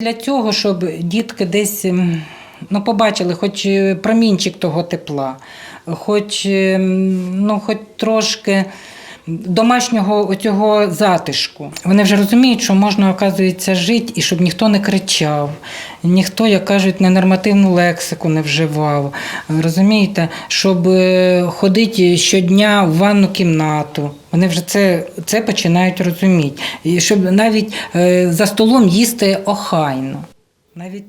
Для цього, щоб дітки десь ем, ну, побачили хоч е, промінчик того тепла, хоч, ем, ну, хоч трошки домашнього оцього затишку. Вони вже розуміють, що можна, оказується, жити, і щоб ніхто не кричав, ніхто, як кажуть, ненормативну лексику не вживав. Розумієте, щоб е, ходити щодня в ванну кімнату. Вони вже це, це починають розуміти. І щоб навіть е, за столом їсти охайно.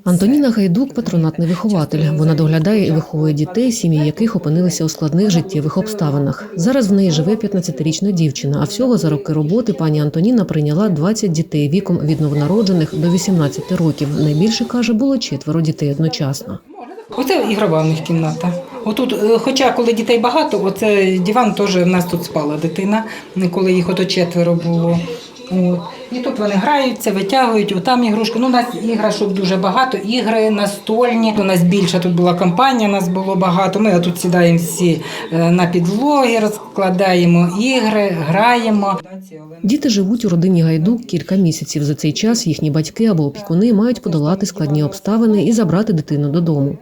Антоніна Гайдук патронатний вихователь. Вона доглядає і виховує дітей, сім'ї яких опинилися у складних життєвих обставинах. Зараз в неї живе 15-річна дівчина. А всього за роки роботи пані Антоніна прийняла 20 дітей віком від новонароджених до 18 років. Найбільше каже було четверо дітей одночасно. Оце ігрова в них кімната. Отут, е, хоча коли дітей багато, оце диван теж в нас тут спала дитина, коли їх ото четверо було. От. І тут вони граються, витягують, отам ігрушки. Ну, у нас іграшок дуже багато, ігри настольні. У нас більша тут була компанія, нас було багато. Ми тут сідаємо всі е, на підлоги, розкладаємо ігри, граємо. Діти живуть у родині Гайдук кілька місяців. За цей час їхні батьки або опікуни мають подолати складні обставини і забрати дитину додому.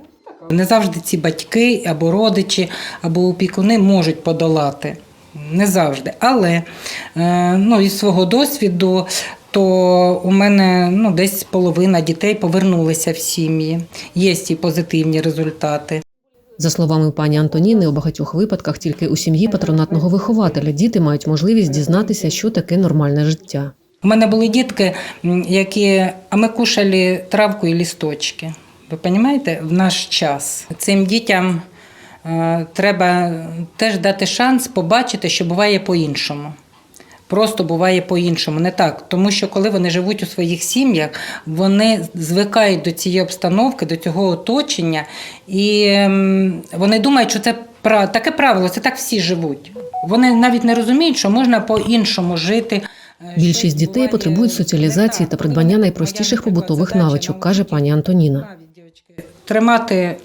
Не завжди ці батьки або родичі, або опікуни можуть подолати. Не завжди. Але е, ну, із свого досвіду, то у мене ну, десь половина дітей повернулися в сім'ї. Є і позитивні результати. За словами пані Антоніни, у багатьох випадках тільки у сім'ї патронатного вихователя діти мають можливість дізнатися, що таке нормальне життя. У мене були дітки, які а ми кушали травку і лісточки. Ви розумієте, в наш час цим дітям треба теж дати шанс побачити, що буває по-іншому. Просто буває по-іншому, не так. Тому що коли вони живуть у своїх сім'ях, вони звикають до цієї обстановки, до цього оточення, і ем, вони думають, що це таке правило, це так всі живуть. Вони навіть не розуміють, що можна по-іншому жити. е, Більшість дітей потребують соціалізації та придбання найпростіших побутових навичок, каже пані Антоніна. Тримати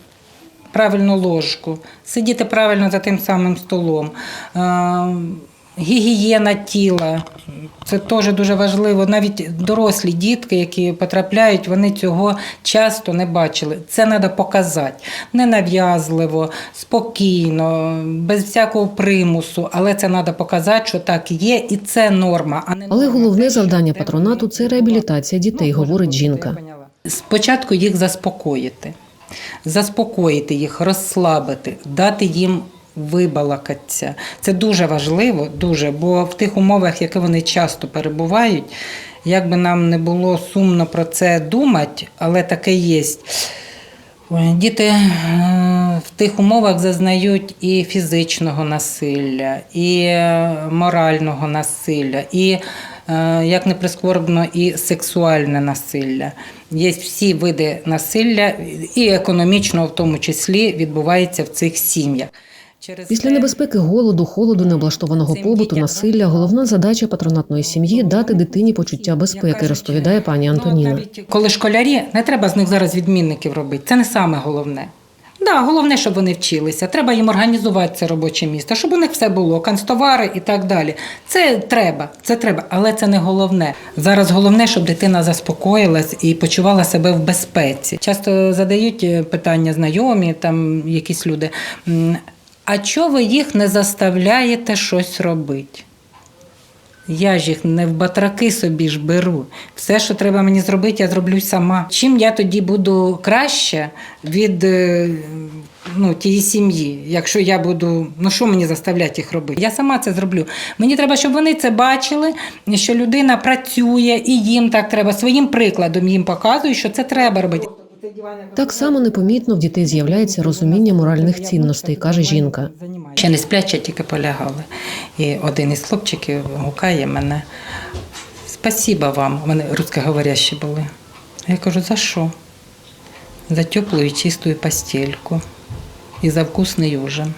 правильну ложку, сидіти правильно за тим самим столом. Е, Гігієна тіла це теж дуже важливо. Навіть дорослі дітки, які потрапляють, вони цього часто не бачили. Це треба показати ненав'язливо, спокійно, без всякого примусу. Але це треба показати, що так є, і це норма. А не Але головне завдання патронату це реабілітація дітей, говорить жінка. Спочатку їх заспокоїти, заспокоїти їх, розслабити, дати їм вибалакатися. Це дуже важливо, дуже, бо в тих умовах, яких вони часто перебувають, як би нам не було сумно про це думати, але таке є. Діти е, в тих умовах зазнають і фізичного насилля, і е, морального насилля, і, як не прискорбно, і сексуальне насилля. Є всі види насилля, і економічного в тому числі відбувається в цих сім'ях. Через Після небезпеки голоду, холоду, необлаштованого побуту, насилля, головна задача патронатної сім'ї дати дитині почуття безпеки, розповідає пані Ну, Антоніна. коли школярі, не треба з них зараз відмінників робити. Це не саме головне. Да, головне, щоб вони вчилися. Треба їм організувати це робоче місце, щоб у них все було, канцтовари і так далі. Це треба, це треба, але це не головне. Зараз головне, щоб дитина заспокоїлась і почувала себе в безпеці. Часто задають е, питання знайомі, там якісь люди. А чого ви їх не заставляєте щось робити? Я ж їх не в батраки собі ж беру. Все, що треба мені зробити, я зроблю сама. Чим я тоді буду краще від е, ну, тієї сім'ї, якщо я буду, ну що мені заставляти їх робити? Я сама це зроблю. Мені треба, щоб вони це бачили, що людина працює, і їм так треба. Своїм прикладом їм показую, що це треба робити. Так само непомітно в дітей з'являється розуміння моральних цінностей, каже жінка. Ще не сплячі, тільки полягали. І один із хлопчиків гукає мене. Спасіба вам. Мене русскоговорящі були. Я кажу, за що? За теплу і чисту постельку. І за вкусний ужин.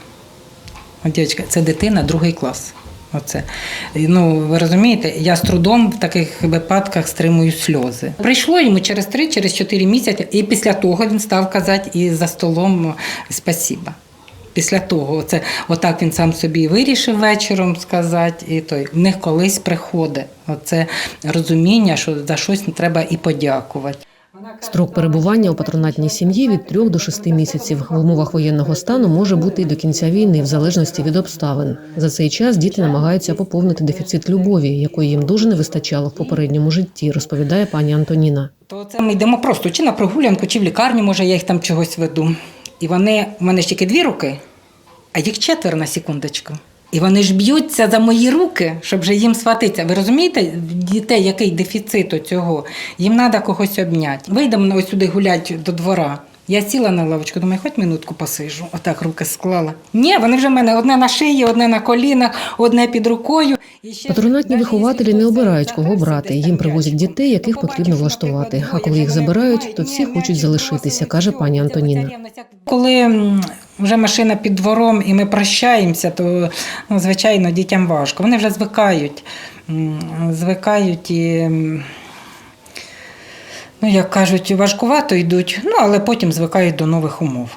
Дівчатка, це дитина, другий клас. Оце. Ну, ви розумієте, я з трудом в таких випадках стримую сльози. Прийшло йому через 3 через 4 місяці, і після того він став казати і за столом спасіба. Після того, це отак він сам собі вирішив вечором сказати, і той в них колись приходить. Оце розуміння, що за щось треба і подякувати. Строк перебування у патронатній сім'ї від 3 до 6 місяців. В умовах воєнного стану може бути і до кінця війни, в залежності від обставин. За цей час діти намагаються поповнити дефіцит любові, якої їм дуже не вистачало в попередньому житті, розповідає пані Антоніна. То це ми йдемо просто чи на прогулянку, чи в лікарню, може, я їх там чогось веду. І вони, в мене ж тільки дві руки, а їх четверо на секундочку. І вони ж б'ються за мої руки, щоб же їм сватитися. Ви розумієте, дітей який дефіцит у цього? Їм треба когось обняти. Вийдемо ось сюди гуляти до двора. Я сіла на лавочку, думаю, хоч минутку посижу. Отак руки склала. Ні, вони вже в мене одне на шиї, одне на колінах, одне під рукою. Патронатні вихователі не обирають, кого брати. Їм привозять дітей, яких потрібно влаштувати. А коли їх забирають, то всі хочуть залишитися, каже пані Антоніна. Коли вже машина під двором і ми прощаємося, то ну, звичайно дітям важко. Вони вже звикають. Звикають і, ну, як кажуть, важкувато йдуть, ну, але потім звикають до нових умов.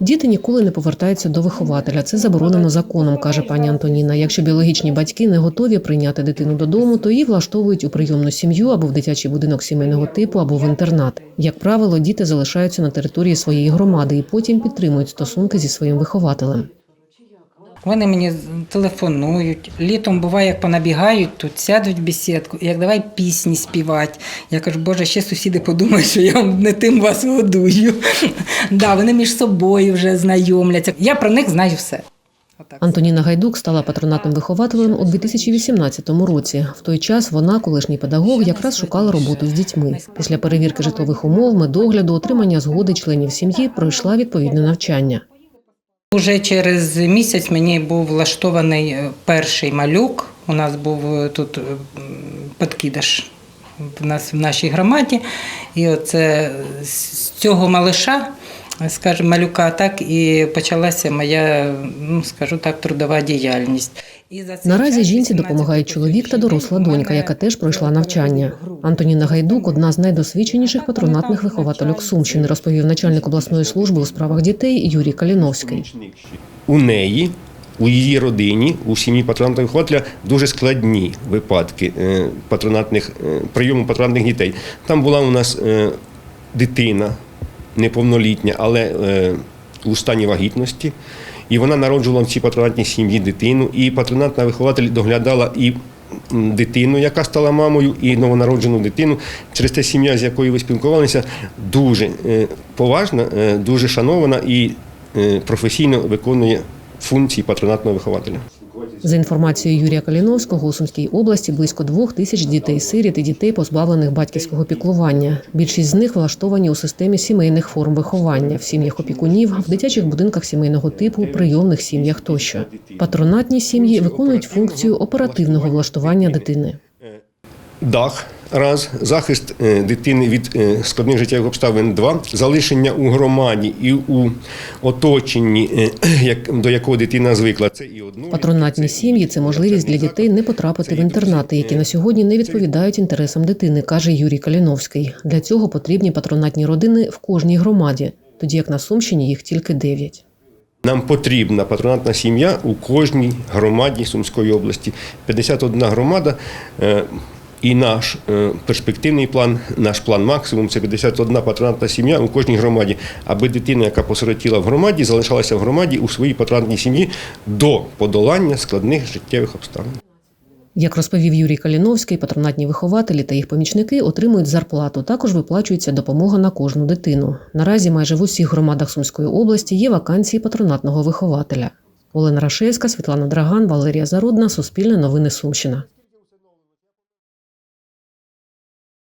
Діти ніколи не повертаються до вихователя. Це заборонено законом, каже пані Антоніна. Якщо біологічні батьки не готові прийняти дитину додому, то її влаштовують у прийомну сім'ю або в дитячий будинок сімейного типу, або в інтернат. Як правило, діти залишаються на території своєї громади і потім підтримують стосунки зі своїм вихователем. Вони мені телефонують. Літом буває, як понабігають тут, сядуть в бесідку, як давай пісні співати. Я кажу, Боже, ще сусіди подумають, що я не тим вас годую. да, вони між собою вже знайомляться. Я про них знаю все. Антоніна Гайдук стала патронатним вихователем у 2018 році. В той час вона, колишній педагог, якраз шукала роботу з дітьми. Після перевірки житлових умов, медогляду, отримання згоди членів сім'ї пройшла відповідне навчання. Уже через місяць мені був влаштований е, перший малюк. У нас був е, тут е, подкидаш в нас в нашій громаді. І оце з цього малиша, скажімо, малюка, так і почалася моя, ну скажу так, трудова діяльність. І за Наразі жінці 18 допомагають чоловік та доросла донька, яка теж пройшла навчання. Антоніна Гайдук одна з найдосвідченіших патронатних виховательок Сумщини, розповів начальник обласної служби у справах дітей Юрій Каліновський. У неї, у її родині, у сім'ї патронатного вихователя дуже складні випадки е, патронатних, е, прийому патронатних дітей. Там була у нас е, дитина неповнолітня, але е, у стані вагітності. І вона народжувала в цій патронатній сім'ї дитину, і патронатна вихователь доглядала і дитину, яка стала мамою, і новонароджену дитину. Через те сім'я, з якою ви спілкувалися, дуже е, поважна, е, дуже шанована і професійно виконує функції патронатного вихователя. За інформацією Юрія Каліновського, у Сумській області близько двох тисяч дітей-сиріт і дітей, позбавлених батьківського піклування. Більшість з них влаштовані у системі сімейних форм виховання в сім'ях опікунів, в дитячих будинках сімейного типу, прийомних сім'ях тощо. Патронатні сім'ї виконують функцію оперативного влаштування дитини. Дах раз, захист е, дитини від е, складних життєвих обставин два, залишення у громаді і у оточенні, е, як, до якого дитина звикла. Це і одно. Патронатні сім'ї це можливість для дітей не потрапити в інтернати, які на сьогодні не відповідають інтересам дитини, каже Юрій Каліновський. Для цього потрібні патронатні родини в кожній громаді, тоді як на Сумщині їх тільки дев'ять. Нам потрібна патронатна сім'я у кожній громаді Сумської області. 51 громада. І наш е, перспективний план, наш план максимум це 51 патронатна сім'я у кожній громаді, аби дитина, яка посиротіла в громаді, залишалася в громаді у своїй патронатній сім'ї до подолання складних життєвих обставин. Як розповів Юрій Каліновський, патронатні вихователі та їх помічники отримують зарплату. Також виплачується допомога на кожну дитину. Наразі майже в усіх громадах Сумської області є вакансії патронатного вихователя. Олена Рашевська, Світлана Драган, Валерія Зарудна, Суспільне новини Сумщина.